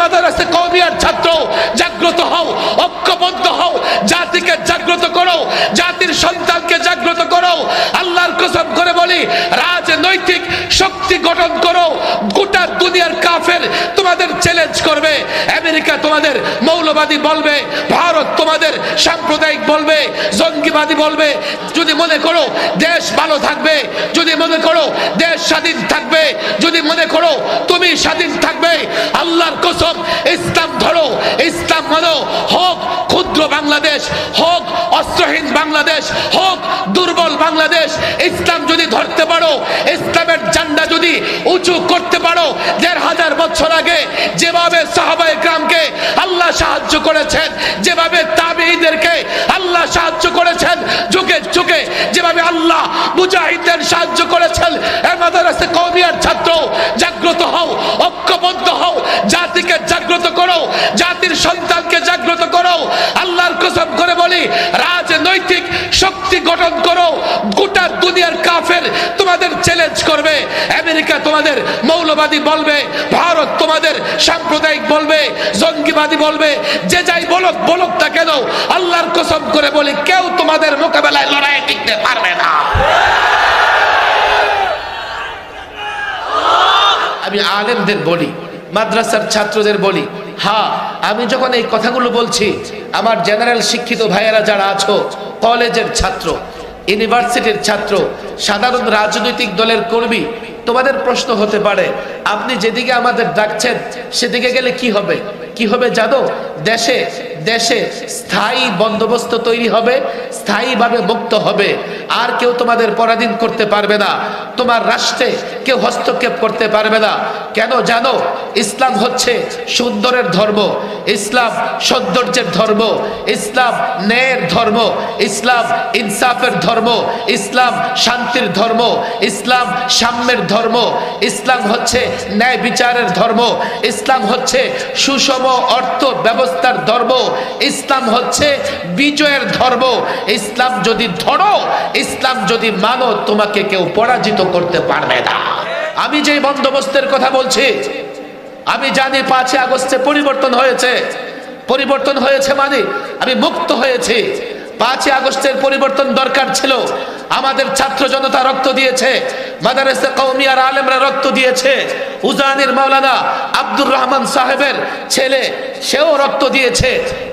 মাদারাসে কৌমিয়ার ছাত্র জাগ্রত হও ঐক্যবদ্ধ হও জাতিকে জাগ্রত করো জাতির সন্তানকে জাগ্রত কসম করে বলি, রাজনৈতিক শক্তি গঠন করো, গোটা দুনিয়ার কাফের তোমাদের চ্যালেঞ্জ করবে, আমেরিকা তোমাদের মৌলবাদী বলবে, ভারত তোমাদের সাম্প্রদায়িক বলবে, জঙ্গিবাদী বলবে, যদি মনে করো দেশ ভালো থাকবে, যদি মনে করো দেশ স্বাধীন থাকবে, যদি মনে করো তুমি স্বাধীন থাকবে, আল্লাহর কসম, ইসলাম ধরো, ইসলাম মানো, হোক ক্ষুদ্র বাংলাদেশ, হোক অস্ত্রহীন বাংলাদেশ, হোক দুর্বল বাংলাদেশ, ইসলাম যদি ধরতে পারো, ইসলামের জান্ডা যদি উঁচু করতে পারো, দেড় হাজার বছর আগে যেভাবে সাহাবায়ে গ্রামকে আল্লাহ সাহায্য করেছেন, যেভাবে তাবেঈদেরকে আল্লাহ সাহায্য করেছেন, যুগে যুগে যেভাবে আল্লাহ মুজাহিদদের সাহায্য করেছেন মাদ্রাসা কওমিয়ার ছাত্র, জাগ্রত হও, ঐক্যবদ্ধ হও, জাতিকে জাগ্রত করো, জাতির সন্তানকে জাগ্রত করে বলি, রাজনৈতিক শক্তি গঠন করো, গোটা দুনিয়ার কাফের তোমাদের চ্যালেঞ্জ করবে, আমেরিকা তোমাদের মৌলবাদী বলবে, ভারত তোমাদের সাম্প্রদায়িক বলবে, জঙ্গিবাদী বলবে, যে যাই বলক বলক তা কেন, আল্লাহর কসম করে বলি, কেউ তোমাদের মোকাবেলায় লড়াই টিকতে পারবে না। আমি আলেমদের বলি, মাদ্রাসার ছাত্রদের বলি হ্যাঁ আমি যখন এই কথাগুলো বলছি, আমার জেনারেল শিক্ষিত ভাইয়েরা যারা আছো, কলেজের ছাত্র ইউনিভার্সিটির ছাত্র, সাধারণ রাজনৈতিক দলের কর্মী, তোমাদের প্রশ্ন হতে পারে, আপনি যেদিকে আমাদের ডাকছেন, সেদিকে গেলে কি হবে? কি হবে জানো দেশে দেশে স্থায়ী বন্দোবস্ত তৈরি হবে, স্থায়ীভাবে মুক্ত হবে। আর কেউ তোমাদের পরাধীন করতে পারবে না। তোমার রাষ্ট্রে কেউ হস্তক্ষেপ করতে পারবে না। কেন জানো? ইসলাম হচ্ছে সুন্দরের ধর্ম। ইসলাম সৌন্দর্যের ধর্ম। ইসলাম ন্যায়ের ধর্ম। ইসলাম ইনসাফের ধর্ম। ইসলাম শান্তির ধর্ম। ইসলাম সাম্যের ধর্ম। ইসলাম হচ্ছে ন্যায় বিচারের ধর্ম। ইসলাম হচ্ছে সুষম অর্থ ব্যবস্থার ধর্ম। ইসলাম হচ্ছে বিজয়ের ধর্ম। ইসলাম যদি ধরো, ইসলাম যদি মানো, তোমাকে কেউ পরাজিত করতে পারবে না। আমি যে বন্দোবস্তের কথা বলছি, আমি জানি পাঁচই আগস্টে পরিবর্তন হয়েছে। পরিবর্তন হয়েছে মানে আমি মুক্ত হয়েছি। পাঁচই আগস্টের পরিবর্তন দরকার ছিল। আমাদের ছাত্র জনতা রক্ত দিয়েছে, মাদারেসে কৌমিয়ার আলেমরা রক্ত দিয়েছে। উজানির মাওলানা আব্দুর রহমান সাহেবের ছেলে, সেও রক্ত দিয়েছে।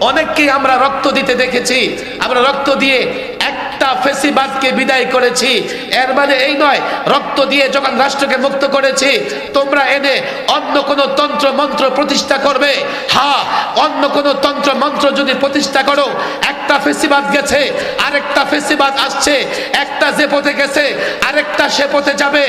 অনেককেই আমরা রক্ত দিতে দেখেছি। আমরা রক্ত দিয়ে একটা ফেসিবাদকে বিদায় করেছি। এর মানে এই নয়, রক্ত দিয়ে যখন রাষ্ট্রকে মুক্ত করেছি, তোমরা এনে অন্য কোন তন্ত্র মন্ত্র প্রতিষ্ঠা করবে। হ্যাঁ অন্য কোন তন্ত্র মন্ত্র যদি প্রতিষ্ঠা করো, একটা ফেসিবাদ গেছে, আরেকটা ফেসিবাদ আসছে, একটা যে পথে গেছে, আরেকটা সে পথে যাবে।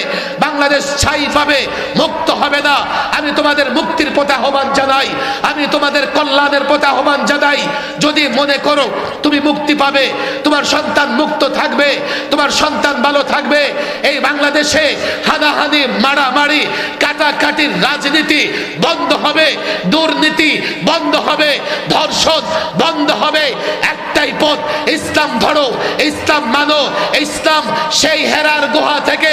বাংলাদেশ ছাই পাবে, মুক্ত হবে না। আমি তোমাদের মুক্তির পথে আহ্বান জানাই, আমি তোমাদের কল্যাণের পথে আহ্বান জানাই। যদি মনে করো তুমি মুক্তি পাবে, তোমার সন্তান মুক্ত থাকবে, তোমার সন্তান ভালো থাকবে। এই বাংলাদেশে হানাহানি, মারামারি কাটাকাটির রাজনীতি বন্ধ হবে, দুর্নীতি বন্ধ হবে, ধর্ষণ বন্ধ হবে। একটাই পথ, ইসলাম ধরো, ইসলাম মানো, ইসলাম সেই হেরার গুহা থেকে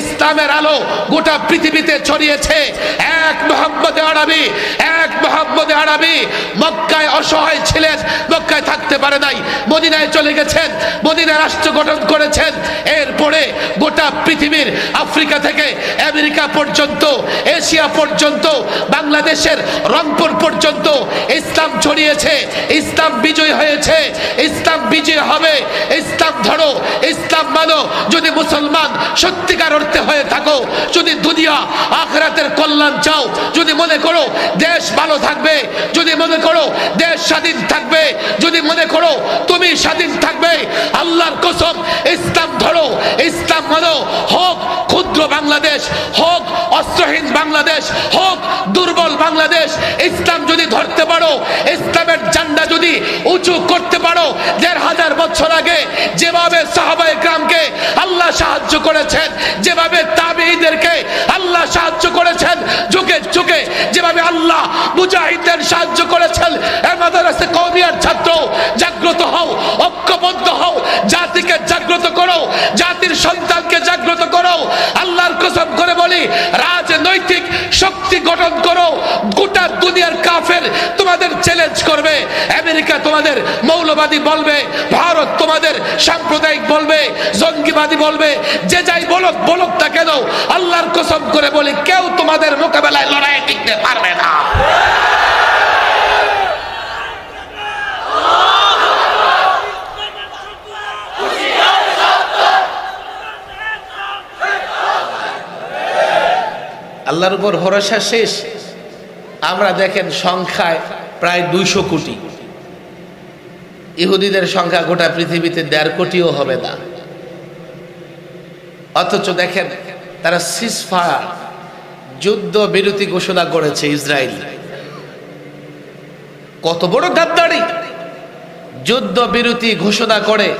ইসলামের আলো গোটা পৃথিবীতে ছড়িয়েছে। এক মোহাম্মদ আরবি, এক মোহাম্মদ আরবি মক্কায় অসহায় ছিলেন, মক্কায় থাকতে পারে নাই, মদিনায় চলে গেছেন মদিনা রাষ্ট্র গঠন করেছেন। এরপরে গোটা পৃথিবীর আফ্রিকা থেকে আমেরিকা পর্যন্ত, এশিয়া পর্যন্ত, বাংলাদেশের রংপুর পর্যন্ত ইসলাম ছড়িয়েছে। ইসলাম বিজয় হয়েছে। ইসলাম বিজয় হবে। ইসলাম ধরো, ইসলাম মানো। যদি মুসলমান সত্যিকার অর্থে হয়ে থাকো, যদি দুনিয়া আখরাতের কল্যাণ চাও, যদি মনে করো দেশ ভালো থাকবে, যদি মনে করো দেশ স্বাধীন থাকবে, যদি মনে করো তুমি স্বাধীন থাকবে আল্লাহর কসম, ইসলাম ধরো, ইসলাম মানো, হোক ক্ষুদ্র বাংলাদেশ, হোক অস্ত্রহীন বাংলাদেশ, হোক দুর্বল বাংলাদেশ, ইসলাম যদি ধরতে পারো, ইসলামের জান্ডা যদি উঁচু করতে পারো, দেড় হাজার বছর আগে যেভাবে সাহাবায় গ্রামকে আল্লাহ সাহায্য করেছেন, যেভাবে তাবেঈদেরকে আল্লাহ সাহায্য করেছেন, যুগে যুগে যেভাবে আল্লাহ মুজাহিদদের সাহায্য করেছেন এর মাদ্রাসা কওমিয়ার ছাত্র, জাগ্রত হও করে বলি, রাজনৈতিক শক্তি গঠন করো, গোটা দুনিয়ার কাফের তোমাদের চ্যালেঞ্জ করবে, আমেরিকা তোমাদের মৌলবাদী বলবে, ভারত তোমাদের সাম্প্রদায়িক বলবে, জঙ্গিবাদী বলবে, যে যাই বলক বলক তা কেন, আল্লাহর কসম করে বলি, কেউ তোমাদের মোকাবেলায় লড়াই টিকতে পারবে না। আল্লাহর উপর ভরসা শেষ। আমরা দেখেন সংখ্যায় প্রায় দুইশো কোটি। ইহুদিদের সংখ্যা গোটা পৃথিবীতে দেড় কোটিও হবে না। অথচ দেখেন তারা সিসফায়ার যুদ্ধ বিরতি ঘোষণা করেছে ইসরায়েল। কত বড় গাদ্দারি। যুদ্ধ বিরতি ঘোষণা করে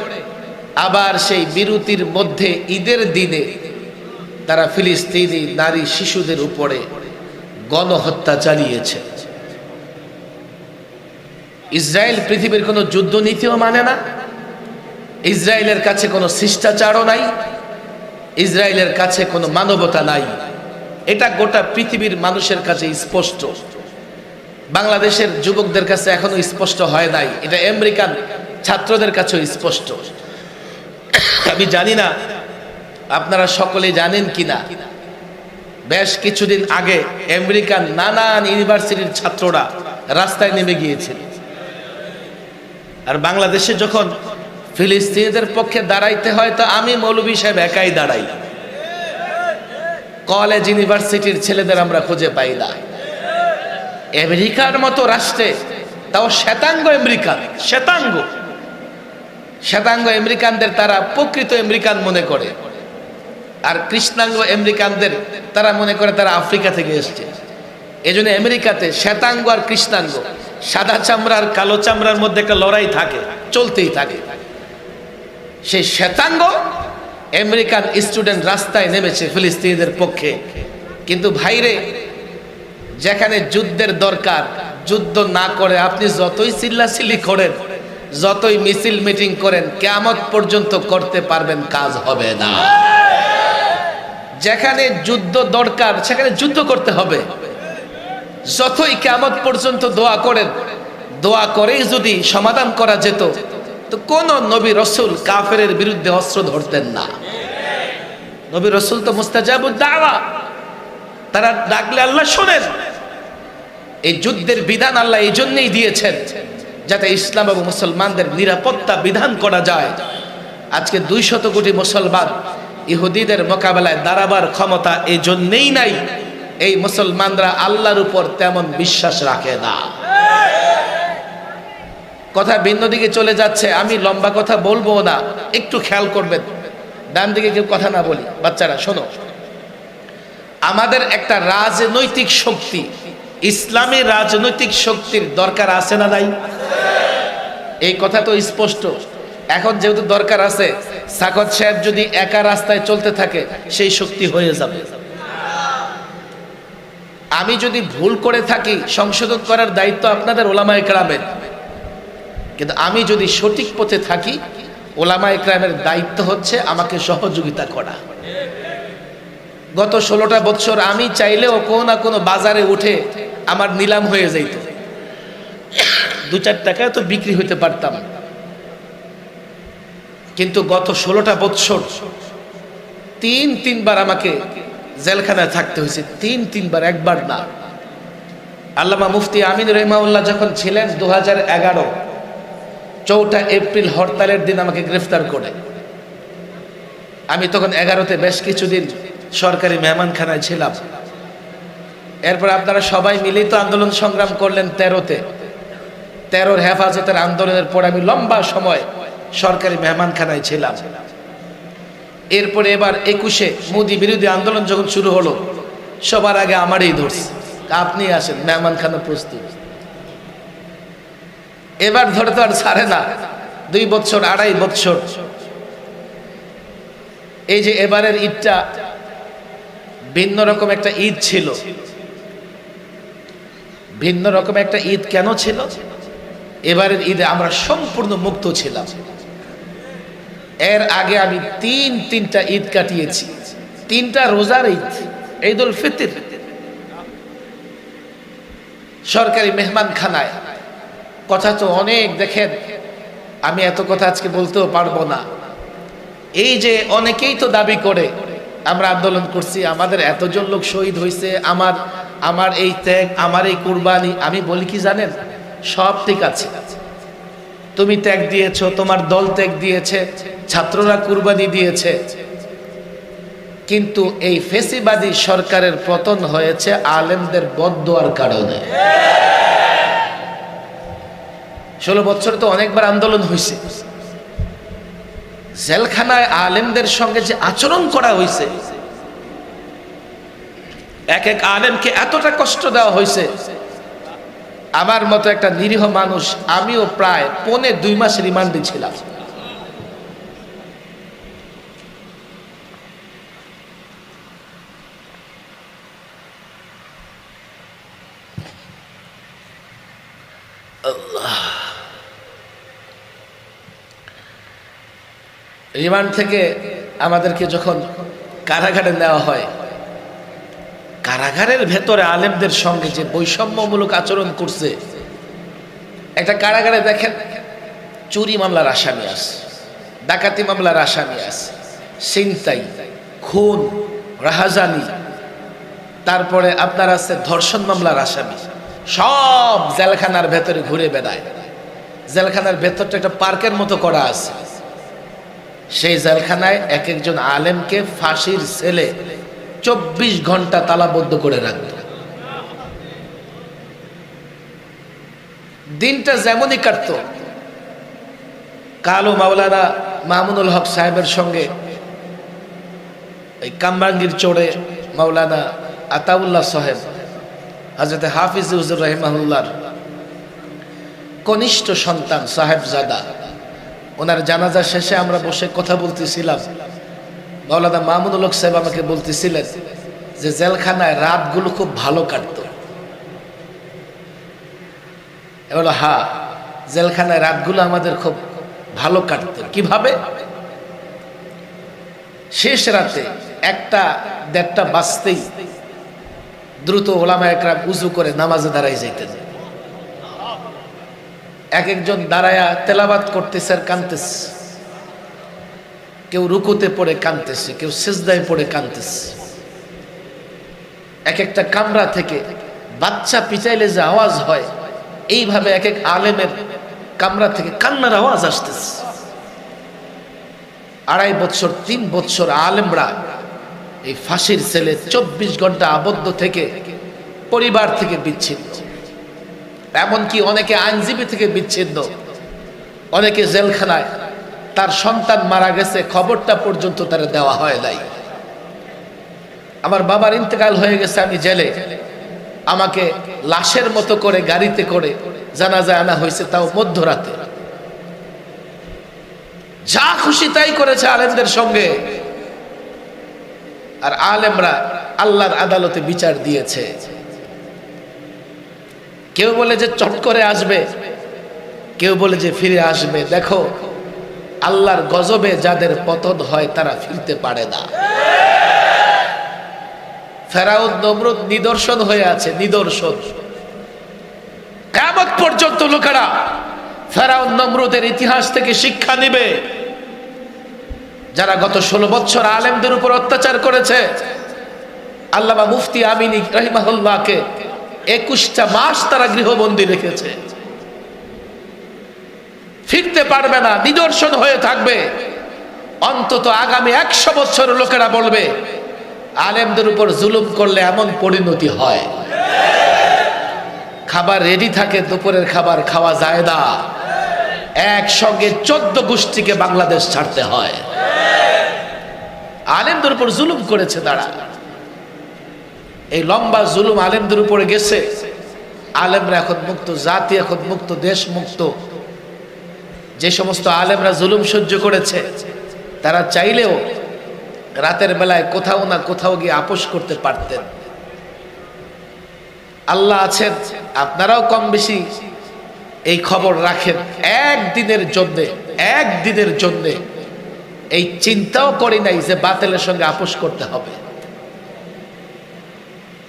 আবার সেই বিরতির মধ্যে ঈদের দিনে তারা ফিলিস্তিনি নারী শিশুদের উপরে গণহত্যা চালিয়েছে। ইসরায়েল পৃথিবীর কোনো যুদ্ধ নীতিও মানে না। ইসরায়েলের কাছে কোনো শিষ্টাচারও নাই। ইসরায়েলের কাছে কোনো মানবতা নাই। এটা গোটা পৃথিবীর মানুষের কাছে স্পষ্ট। বাংলাদেশের যুবকদের কাছে এখনও স্পষ্ট হয় নাই। এটা আমেরিকান ছাত্রদের কাছেও স্পষ্ট। আমি জানি না আপনারা সকলে জানেন কিনা? বেশ কিছুদিন আগে আমেরিকান নানান ইউনিভার্সিটির ছাত্ররা রাস্তায় নেমে গিয়েছিল। আর বাংলাদেশে যখন ফিলিস্তিনিদের পক্ষে দাঁড়াইতে হয়, তো আমি মৌলবী সাহেব একাই দাঁড়াই। কলেজ, ইউনিভার্সিটির ছেলেদের আমরা খুঁজে পাই না। আমেরিকার মতো রাষ্ট্রে, তাও শ্বেতাঙ্গ আমেরিকান, শ্বেতাঙ্গ। শ্বেতাঙ্গ আমেরিকানদের তারা প্রকৃত আমেরিকান মনে করে। আর কৃষ্ণাঙ্গ আমেরিকানদের, তারা মনে করে তারা আফ্রিকা থেকে এসছে। জন্য আমেরিকাতে শ্বেতাঙ্গ আর কৃষ্ণাঙ্গ, সাদা চামড়া আর কালো চামড়ার মধ্যে একটা লড়াই থাকে, চলতেই থাকে। সেই শ্বেতাঙ্গ আমেরিকান স্টুডেন্ট রাস্তায় নেমেছে ফিলিস্তিনিদের পক্ষে। কিন্তু ভাইরে, যেখানে যুদ্ধের দরকার, যুদ্ধ না করে আপনি যতই চিল্লাচিল্লি করেন, যতই মিছিল মিটিং করেন কেমত পর্যন্ত করতে পারবেন, কাজ হবে না। যেখানে যুদ্ধ দরকার, সেখানে যুদ্ধ করতে হবে। যতই কেমত পর্যন্ত দোয়া করেন, দোয়া করেই যদি সমাধান করা যেত, তো কোন নবী রসুল কাফের বিরুদ্ধে অস্ত্র ধরতেন না। নবী রসুল তো মুস্তাজাবুদ দাওয়া। তারা ডাকলে আল্লাহ শোনেন। এই যুদ্ধের বিধান আল্লাহ এই জন্যই দিয়েছেন, যাতে ইসলাম এবং মুসলমানদের নিরাপত্তা বিধান করা যায়। আজকে দুই শত কোটি মুসলমান ইহুদিদের মোকাবেলায় দাঁড়াবার ক্ষমতা এই জন্যেই নাই। এই মুসলমানরা আল্লাহর উপর তেমন বিশ্বাস রাখে না। কথা ভিন্ন দিকে চলে যাচ্ছে, আমি লম্বা কথা বলব না, একটু খেয়াল করবেন। ডান দিকে কেউ কথা না বলি। বাচ্চারা, শোনো। আমাদের একটা রাজনৈতিক শক্তি, ইসলামী রাজনৈতিক শক্তির দরকার আছে না নাই? এই কথা তো স্পষ্ট। এখন যেহেতু দরকার আছে, সাকত সাহেব যদি একা রাস্তায় চলতে থাকে, সেই শক্তি হয়ে যাবে। আমি যদি ভুল করে থাকি, সংশোধন করার দায়িত্ব আপনাদের ওলামা একরামের কিন্তু আমি যদি সঠিক পথে থাকি ওলামা একরামের দায়িত্ব হচ্ছে আমাকে সহযোগিতা করা। গত ষোলোটা বছর আমি চাইলেও কোনো না কোনো বাজারে উঠে আমার নিলাম হয়ে যাইত। দু চার টাকায় তো বিক্রি হইতে পারতাম। কিন্তু গত ষোলোটা বৎসর তিন তিনবার আমাকে জেলখানায় থাকতে হয়েছে, তিন তিনবার, একবার না। আল্লামা মুফতি আমিন রহমাউল্লাহ যখন ছিলেন দু হাজার এগারো, চৌঠা এপ্রিল হরতালের দিন আমাকে গ্রেফতার করে। আমি তখন এগারোতে বেশ কিছুদিন সরকারি মেহমানখানায় ছিলাম। এরপর আপনারা সবাই মিলেই তো আন্দোলন সংগ্রাম করলেন তেরোতে। তেরোর হেফাজতের আন্দোলনের পর আমি লম্বা সময় সরকারি মেহমানখানায় ছিলাম। এরপরে এবার একুশে মোদী বিরোধী আন্দোলন যখন শুরু হলো, সবার আগে আমারই ধরছে আপনি আসেন, মেহমানখানা প্রস্তুত। এবার ধরে তো আর ছাড়ে না, দুই বছর, আড়াই বছর। এই যে এবারের ঈদটা ভিন্ন রকম একটা ঈদ ছিল। ভিন্ন রকম একটা ঈদ কেন ছিল? এবারের ঈদে আমরা সম্পূর্ণ মুক্ত ছিলাম। এর আগে আমি তিন, তিনটা ঈদ কাটিয়েছি। তিনটা রোজার ঈদ ঈদ উল ফিতির। সরকারি মেহমান খানায় কথা তো অনেক, দেখেন, আমি এত কথা আজকে বলতেও পারব না। এই যে অনেকেই তো দাবি করে, আমরা আন্দোলন করছি, আমাদের এতজন লোক শহীদ হয়েছে, আমার আমার এই ত্যাগ, আমার এই কুরবানি, আমি বলি কি জানেন? সব ঠিক আছে। তুমি ত্যাগ দিয়েছ, তোমার দল ত্যাগ দিয়েছে, ছাত্ররা কুরবানি দিয়েছে। কিন্তু এই ফেসিবাদী সরকারের পতন হয়েছে আলেমদের বদোয়ার কারণে। ষোলো বছর তো অনেকবার আন্দোলন হয়েছে জেলখানায় আলেমদের সঙ্গে যে আচরণ করা হয়েছে এক এক আলেমকে এতটা কষ্ট দেওয়া হয়েছে আমার মতো একটা নিরীহ মানুষ, আমিও প্রায় পৌনে দুই মাস রিমান্ডে ছিলাম। রিমান্ড থেকে আমাদেরকে যখন কারাগারে নেওয়া হয় কারাগারের ভেতরে আলেমদের সঙ্গে যে বৈষম্যমূলক আচরণ করছে, একটা কারাগারে দেখেন, চুরি মামলার আসামি আছে, ডাকাতি মামলার আসামি আছে সিনতাই খুন, রাহাজানি, তারপরে আপনার আছে ধর্ষণ মামলার আসামি সব জেলখানার ভেতরে ঘুরে বেড়ায়। জেলখানার ভেতরটা একটা পার্কের মতো করা আছে। সেই জেলখানায় এক একজন আলেমকে ফাঁসির ছেলে চব্বিশ ঘণ্টা তালাবদ্ধ করে রাখত দিনটা যেমনই কাটত, কালো মাওলানা মামুনুল হক সাহেবের সঙ্গে এই কামরাঙ্গীর চোড়ে মাওলানা আতাউল্লাহ সাহেব, হাজরতে হাফিজ হুজুর রহিমাহুল্লার কনিষ্ঠ সন্তান সাহেবজাদা, ওনার জানাজা শেষে আমরা বসে কথা বলতেছিলাম। মাওলানা মামুনুল হক সাহেব আমাকে বলতেছিলেন যে জেলখানায় রাতগুলো খুব ভালো কাটত। এবার হা, জেলখানায় রাতগুলো আমাদের খুব ভালো কাটত। কীভাবে? শেষ রাতে একটা দেড়টা বাজতেই দ্রুত ওলামা একরাম উজু করে নামাজে দাঁড়াই যাইতেন। এক একজন দাঁড়ায়া তেলাবাত করতেছে আর কানতেছে। কেউ রুকুতে পড়ে কাঁদতেছে, কেউ সেজদায় পড়ে কাঁদতেছে। এক একটা কামরা থেকে বাচ্চা পিচাইলে যে আওয়াজ হয়, এইভাবে এক এক আলেমের কামরা থেকে কান্নার আওয়াজ আসতেছে। আড়াই বছর, তিন বছর আলেমরা এই ফাঁসির ছেলে চব্বিশ ঘণ্টা আবদ্ধ থেকে পরিবার থেকে বিচ্ছিন্ন। এমনকি অনেকে আইনজীবী থেকে বিচ্ছিন্ন, অনেকে জেলখানায় তার সন্তান মারা গেছে, খবরটা পর্যন্ত তারা দেওয়া হয় নাই। আমার বাবার ইন্তেকাল হয়ে গেছে, আমি জেলে। আমাকে লাশের মতো করে গাড়িতে করে জানাজা আনা হয়েছে, তাও মধ্যরাতে। যা খুশি তাই করেছে আলেমদের সঙ্গে। আর আলেমরা আল্লাহর আদালতে বিচার দিয়েছে। কেউ বলে যে চট করে আসবে, কেউ বলে যে ফিরে আসবে। দেখো আল্লাহর গজবে যাদের পতন হয় তারা ফিরতে পারে না। ফেরাউদ নমরুদ নিদর্শন হয়ে আছে, নিদর্শন। কেমন পর্যন্ত লোকেরা ফেরাউদ নমরুদের ইতিহাস থেকে শিক্ষা নিবে। যারা গত ষোলো বছর আলেমদের উপর অত্যাচার করেছে, আল্লামা মুফতি আমিনী রহিমাহুল্লাহকে একুশটা মাস তারা গৃহবন্দী রেখেছে। ফিরতে পারবে না, নিদর্শন হয়ে থাকবে। অন্তত আগামী একশো বছর লোকেরা বলবে, আলেমদের উপর জুলুম করলে এমন পরিণতি হয়। খাবার রেডি থাকে, দুপুরের খাবার খাওয়া যায় না। একসঙ্গে চোদ্দ গোষ্ঠীকে বাংলাদেশ ছাড়তে হয়। আলেমদের উপর জুলুম করেছে তারা। এই লম্বা জুলুম আলেমদের উপরে গেছে। আলেমরা এখন মুক্ত, জাতি এখন মুক্ত, দেশ মুক্ত। যে সমস্ত আলেমরা জুলুম সহ্য করেছে, তারা চাইলেও রাতের বেলায় কোথাও না কোথাও গিয়ে আপোষ করতে পারতেন। আল্লাহ আছেন, আপনারাও কম বেশি এই খবর রাখেন একদিনের জন্যে একদিনের জন্যে। এই চিন্তাও করি নাই যে বাতিলের সঙ্গে আপোষ করতে হবে।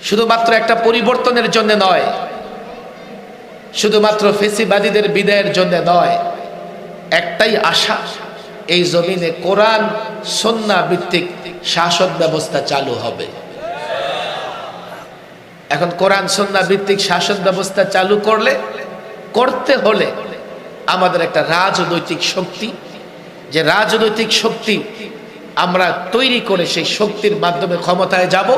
শুধুমাত্র একটা পরিবর্তনের জন্য নয়, শুধুমাত্র ফেসিবাদীদের বিদায়ের জন্য নয় একটাই আশা, এই জমিনে কোরআন, সন্না ভিত্তিক শাসন ব্যবস্থা চালু হবে। এখন কোরআন, সন্না ভিত্তিক শাসন ব্যবস্থা চালু করলে, করতে হলে আমাদের একটা রাজনৈতিক শক্তি, যে রাজনৈতিক শক্তি আমরা তৈরি করে সেই শক্তির মাধ্যমে ক্ষমতায় যাব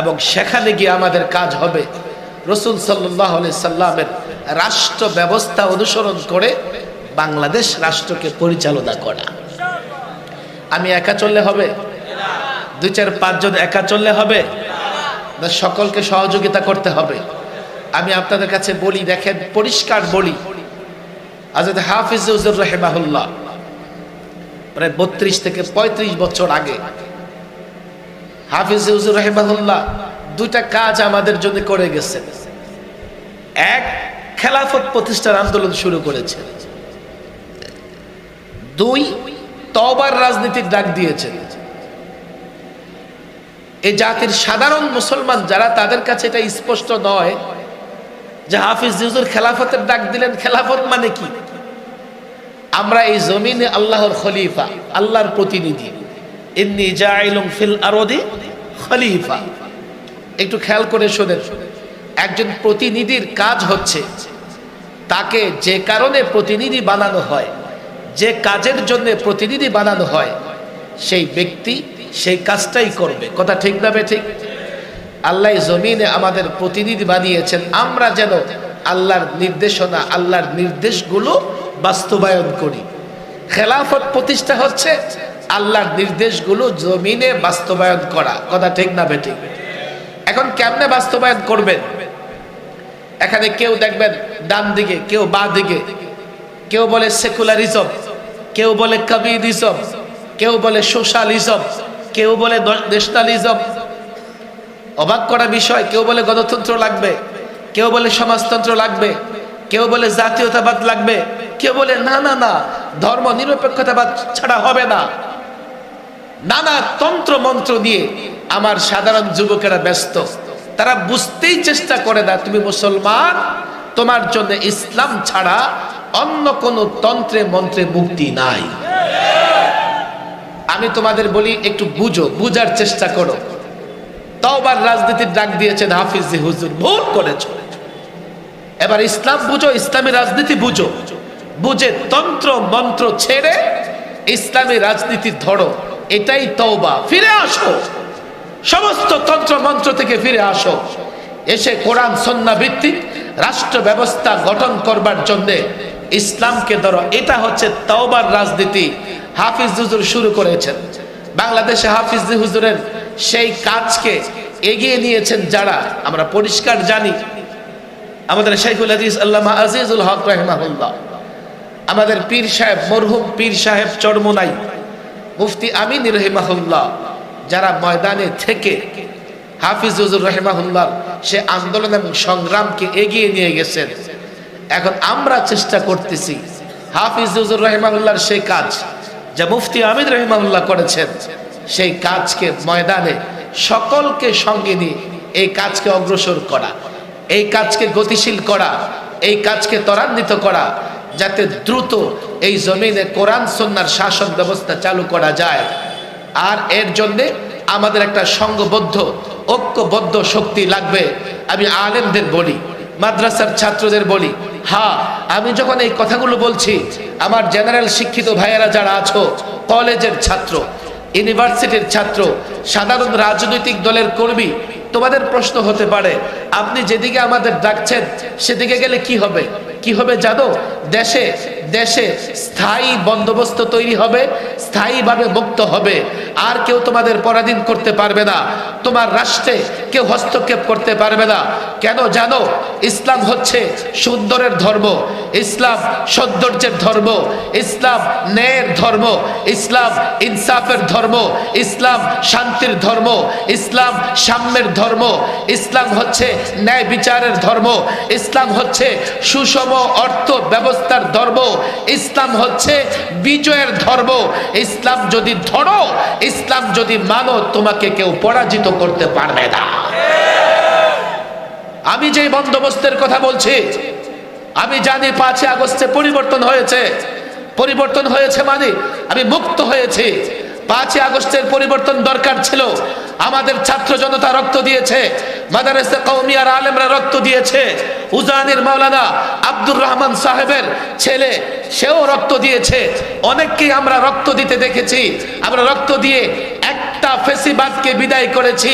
এবং সেখানে গিয়ে আমাদের কাজ হবে। রসুল সাল্লাহ সাল্লামের রাষ্ট্র ব্যবস্থা অনুসরণ করে বাংলাদেশ রাষ্ট্রকে পরিচালনা করা। আমি একা চললে হবে? দুই চার পাঁচজন একা চললে হবে? না, সকলকে সহযোগিতা করতে হবে। আমি আপনাদের কাছে বলি, দেখেন, পরিষ্কার বলি। আজাদ হাফিজ রহেমাহুল্লাহ, প্রায় বত্রিশ থেকে ৩৫ বছর আগে, হাফিজ হুজুর রহেমাহুল্লাহ দুইটা কাজ আমাদের জন্য করে গেছে এক, খেলাফত প্রতিষ্ঠার আন্দোলন শুরু করেছে দুই তবার রাজনীতির ডাক দিয়েছে। এই জাতির সাধারণ মুসলমান যারা তাদের কাছে এটা স্পষ্ট নয় যে হাফিজ হুজুর খেলাফতের ডাক দিলেন, খেলাফত মানে কি? আমরা এই জমিনে আল্লাহর খলিফা, আল্লাহর প্রতিনিধি। ইন্নি জাইলুম ফিল আরদি খলিফা। একটু খেয়াল করে শোনেন, একজন প্রতিনিধির কাজ হচ্ছে তাকে যে কারণে প্রতিনিধি বানানো হয় যে কাজের জন্য প্রতিনিধি বানানো হয়, সেই ব্যক্তি সেই কাজটাই করবে। কথা ঠিক না ঠিক আল্লাহ জমিনে আমাদের প্রতিনিধি বানিয়েছেন। আমরা যেন আল্লাহর নির্দেশনা, আল্লাহর নির্দেশগুলো বাস্তবায়ন করি। খেলাফত প্রতিষ্ঠা হচ্ছে আল্লাহর নির্দেশগুলো জমিনে বাস্তবায়ন করা। কথা ঠিক না বেঠিক? এখন কেমনে বাস্তবায়ন করবেন? এখানে কেউ দেখবেন ডান দিকে, কেউ বা দিকে কেউ বলে সেকুলারিজম, কেউ বলে কমিউনিজম কেউ বলে সোশ্যালিজম, কেউ বলে ন্যাশনালিজম। অবাক করা বিষয়, কেউ বলে গণতন্ত্র লাগবে, কেউ বলে সমাজতন্ত্র লাগবে, কেউ বলে জাতীয়তাবাদ লাগবে, কেউ বলে না না না, ধর্ম নিরপেক্ষতাবাদ ছাড়া হবে না। নানা তন্ত্র মন্ত্র দিয়ে আমার সাধারণ যুবকেরা ব্যস্ত। তারা বুঝতেই চেষ্টা করে না, তুমি মুসলমান, তোমার জন্য ইসলাম ছাড়া অন্য কোন তন্ত্রে, মন্ত্রে মুক্তি নাই। আমি তোমাদের বলি, একটু বুঝো, বুঝার চেষ্টা করো। তওবার রাজনীতির ডাক দিয়েছেন হাফিজ হুজুর, ভুল করেছ। এবার ইসলাম বুঝো, ইসলামী রাজনীতি বুঝো। বুঝে তন্ত্র, মন্ত্র ছেড়ে ইসলামী রাজনীতি ধরো। এটাই তওবা। ফিরে আসো। সমস্ত তন্ত্র, মন্ত্র থেকে ফিরে আসো। এসে কোরআন সন্না ভিত্তিক রাষ্ট্র ব্যবস্থা গঠন করবার জন্য ইসলামকে ধরো, এটা হচ্ছে তাওবার রাজনীতি। হাফিজ হুজুর শুরু করেছেন। বাংলাদেশে হাফিজ হুজুরের সেই কাজকে এগিয়ে নিয়েছেন যারা, আমরা পরিষ্কার জানি। আমাদের শাইখুল আজিজ আল্লামা আজিজুল হক রহমাহুল্লাহ। আমাদের পীর সাহেব, মরহুম পীর সাহেব চরমোনাই। মুফতি আমিন রহিমাহুল্লাহ, যারা ময়দানে থেকে হাফিজুজুর রহিমাহুল্লাহ, সে আন্দোলন এবং সংগ্রামকে এগিয়ে নিয়ে গেছেন। এখন আমরা চেষ্টা করতেছি। হাফিজুজুর রহিমাহুল্লাহর সেই কাজ যা মুফতি আমিন রহিমাহুল্লাহ করেছেন, সেই কাজকে ময়দানে সকলকে সঙ্গে নিয়ে এই কাজকে অগ্রসর করা, এই কাজকে গতিশীল করা, এই কাজকে ত্বরান্বিত করা, যাতে দ্রুত এই জমিনে কোরআন সন্ন্যার শাসন ব্যবস্থা চালু করা যায়। আর এর জন্যে আমাদের একটা সংঘবদ্ধ, ঐক্যবদ্ধ শক্তি লাগবে, আমি আলেমদের বলি। মাদ্রাসার ছাত্রদের বলি হ্যাঁ আমি যখন এই কথাগুলো বলছি, আমার জেনারেল শিক্ষিত ভাইয়েরা যারা আছো, কলেজের ছাত্র, ইউনিভার্সিটির ছাত্র, সাধারণ রাজনৈতিক দলের কর্মী, তোমাদের প্রশ্ন হতে পারে, আপনি যেদিকে আমাদের ডাকছেন, সেদিকে গেলে কি হবে? কি হবে জানো? দেশে দেশে স্থায়ী বন্দোবস্ত তৈরি হবে, স্থায়ীভাবে মুক্ত হবে। আর কেউ তোমাদের পরাধীন করতে পারবে না। তোমার রাষ্ট্রে কেউ হস্তক্ষেপ করতে পারবে না। কেন জানো? ইসলাম হচ্ছে সুন্দরের ধর্ম। ইসলাম সৌন্দর্যের ধর্ম। ইসলাম ন্যায়ের ধর্ম। ইসলাম ইনসাফের ধর্ম। ইসলাম শান্তির ধর্ম। ইসলাম সাম্যের ধর্ম। ইসলাম হচ্ছে ন্যায় বিচারের ধর্ম। ইসলাম হচ্ছে সুষম অর্থ ব্যবস্থার ধর্ম। ইসলাম হচ্ছে বিজয়ের ধর্ম। ইসলাম যদি ধরো, ইসলাম যদি মানো, তোমাকে কেউ পরাজিত করতে পারবে না। আমি যে বন্দোবস্তের কথা বলছি, আমি জানি পাঁচই আগস্টে পরিবর্তন হয়েছে। পরিবর্তন হয়েছে মানে আমি মুক্ত হয়েছি। পাঁচই আগস্টের পরিবর্তন দরকার ছিল। আমাদের ছাত্র জনতা রক্ত দিয়েছে, মাদারেসে কৌমিয়ার আলেমরা রক্ত দিয়েছে, উজানির মাওলানা আব্দুর রহমান সাহেবের ছেলে, সেও রক্ত দিয়েছে। অনেককেই আমরা রক্ত দিতে দেখেছি, আমরা রক্ত দিয়ে একটা ফেসিবাদকে বিদায় করেছি।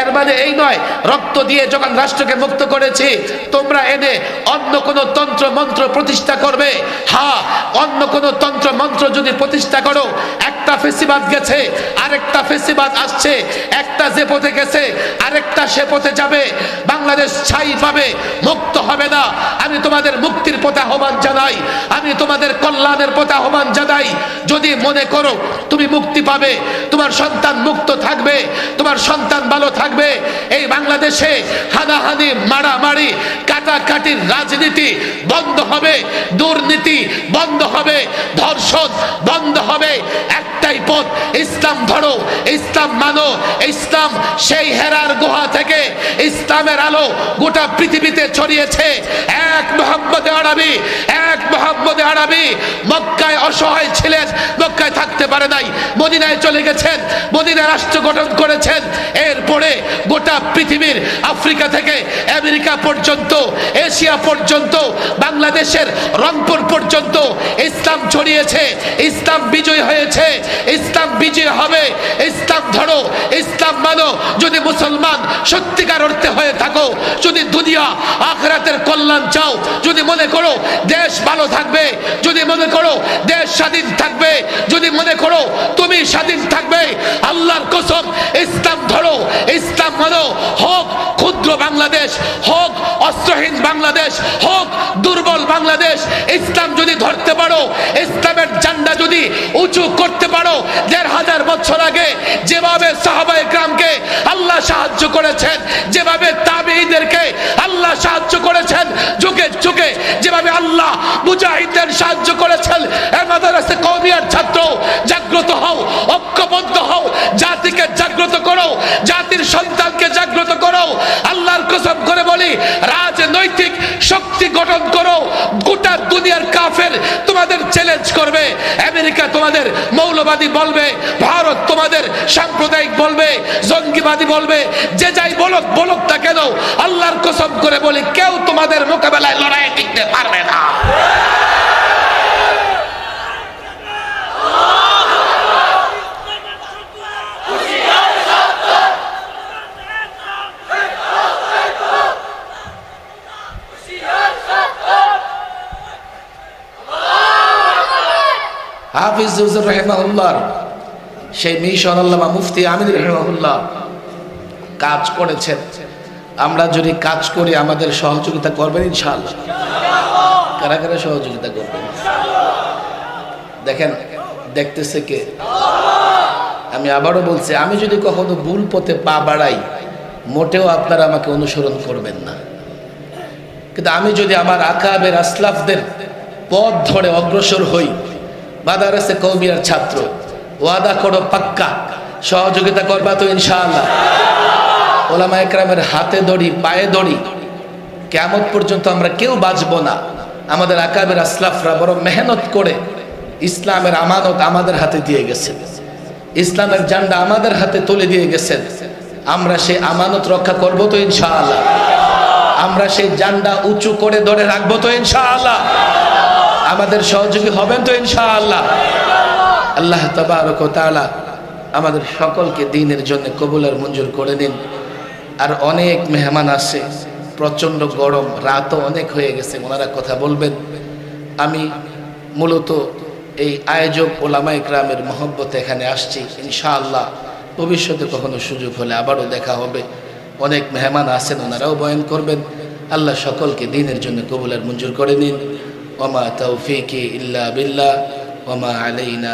এর মানে এই নয়, রক্ত দিয়ে যখন রাষ্ট্রকে মুক্ত করেছি, তোমরা এনে অন্য কোন তন্ত্র, মন্ত্র প্রতিষ্ঠা করবে। হ্যাঁ অন্য কোন তন্ত্র, মন্ত্র যদি প্রতিষ্ঠা করো, একটা ফেসিবাদ গেছে, আরেকটা ফেসিবাদ আসছে একটা যে পথে গেছে, আরেকটা সে পথে যাবে। বাংলাদেশ ছাই পাবে, মুক্ত হবে না। আমি তোমাদের মুক্তির পথে আহ্বান জানাই। আমি তোমাদের কল্যাণের পথে আহ্বান জানাই। যদি মনে করো তুমি মুক্তি পাবে, তোমার সন্তান মুক্ত থাকবে, তোমার সন্তান ভালো থাকবে, এই বাংলাদেশে হানাহানি, মারামারি, কাটাকাটির রাজনীতি বন্ধ হবে, দুর্নীতি বন্ধ হবে, ধর্ষণ বন্ধ হবে। একটাই পথ, ইসলাম ধরো, ইসলাম মানো ইসলাম সেই হেরার গুহা থেকে ইসলামের আলো গোটা পৃথিবীতে ছড়িয়েছে। এক মোহাম্মদ আরবি, এক মোহাম্মদ আরবি। মক্কায় অসহায় ছিলেন, মক্কায় থাকতে পারে নাই। মদিনায় চলে গেছেন, মদিনায় রাষ্ট্র গঠন করেছেন। এরপরে গোটা পৃথিবীর আফ্রিকা থেকে আমেরিকা পর্যন্ত, এশিয়া পর্যন্ত, বাংলাদেশের রংপুর পর্যন্ত ইসলাম ছড়িয়েছে। ইসলাম বিজয় হয়েছে। ইসলাম বিজয় হবে। ইসলাম ধরো, ইসলাম মানো, যদি মুসলমান সত্যিকার অর্থে হয়ে থাকো, যদি দুনিয়া আখরাতের কল্যাণ চাও, যদি মনে করো দেশ ভালো থাকবে, যদি মনে করো দেশ স্বাধীন থাকবে, যদি মনে করো তুমি স্বাধীন থাকবে, আল্লাহর কসম, ইসলাম ধরো, ইসলাম মানো, হোক ক্ষুদ্র বাংলাদেশ, হোক অস্ত্রহীন বাংলাদেশ, হোক দুর্বল বাংলাদেশ, ইসলাম যদি ধরতে পারো, ইসলামের জান্ডা যদি উঁচু করতে পারো, দেড় হাজার বছর আগে যেভাবে সাহাবায়ে গ্রামকে আল্লাহ সাহায্য করেছেন। যেভাবে তাবিঈদেরকে আল্লাহ সাহায্য করেছেন, যুগে যুগে যেভাবে আল্লাহ মুজাহিদদের সাহায্য করেছেন মাদ্রাসা কওমিয়ার ছাত্র, জাগ্রত হও, ঐক্যবদ্ধ হও, জাতিকে জাগ্রত করো, জাতির সন্তানকে জাগ্রত করো, আল্লাহর কসম করে বলি, রাজনৈতিক শক্তি গঠন করো, গোটা দুনিয়ার কাফের তোমাদের চ্যালেঞ্জ করবে, আমেরিকা তোমাদের মৌলবাদী বলবে, ভারত তোমাদের সাম্প্রদায়িক বলবে জঙ্গিবাদী বলবে, যে যাই বলক বলক তা কেন? আল্লাহর কসম করে বলি, কেউ তোমাদের মোকাবেলায় লড়াই টিকতে পারবে না। হাফিজ রহেমাউল্লাহ সেই মিশন আল্লামা মুফতি আমিন রহেমাউল্লাহ কাজ করেছেন। আমরা যদি কাজ করি, আমাদের সহযোগিতা করবেন ইনশাআল্লাহ। কারা কারা সহযোগিতা করবেন? দেখেন, দেখতেছে কে? আমি আবারও বলছি, আমি যদি কখনো ভুল পথে পা বাড়াই, মোটেও আপনারা আমাকে অনুসরণ করবেন না। কিন্তু আমি যদি আমার আকাবের আসলাফদের পথ ধরে অগ্রসর হই, মাদারেসে কৌমিয়ার ছাত্র ওয়াদা করো পাক্কা। সহযোগিতা করবা তো ইনশাআল্লাহ। ওলামা একরামের হাতে দড়ি, পায়ে দড়ি। কেমন পর্যন্ত আমরা কেউ বাঁচবো না। আমাদের আকাবের আসলাফরা বড় মেহনত করে ইসলামের আমানত আমাদের হাতে দিয়ে গেছেন ইসলামের জান্ডা আমাদের হাতে তুলে দিয়ে গেছেন আমরা সেই আমানত রক্ষা করব তো ইনশাআল্লাহ। আমরা সেই জান্ডা উঁচু করে ধরে রাখব তো ইনশাআল্লাহ। আমাদের সহযোগী হবেন তো ইনশাআল্লাহ। আল্লাহ তবারক তাআলা আমাদের সকলকে দিনের জন্য কবুল আর মঞ্জুর করে নিন আর অনেক মেহমান আসে প্রচণ্ড গরম, রাতও অনেক হয়ে গেছে, ওনারা কথা বলবেন। আমি মূলত এই আয়োজক ওলামা ইকরামের মহব্বত এখানে আসছি, ইনশাআল্লাহ। ভবিষ্যতে কখনো সুযোগ হলে আবারও দেখা হবে। অনেক মেহমান আছেন, ওনারাও বয়ান করবেন। আল্লাহ সকলকে দিনের জন্য কবুল আর মঞ্জুর করে নিন। ওমা তৌফিকি ইল্লা বিল্লাহ, ওমা আলাইনা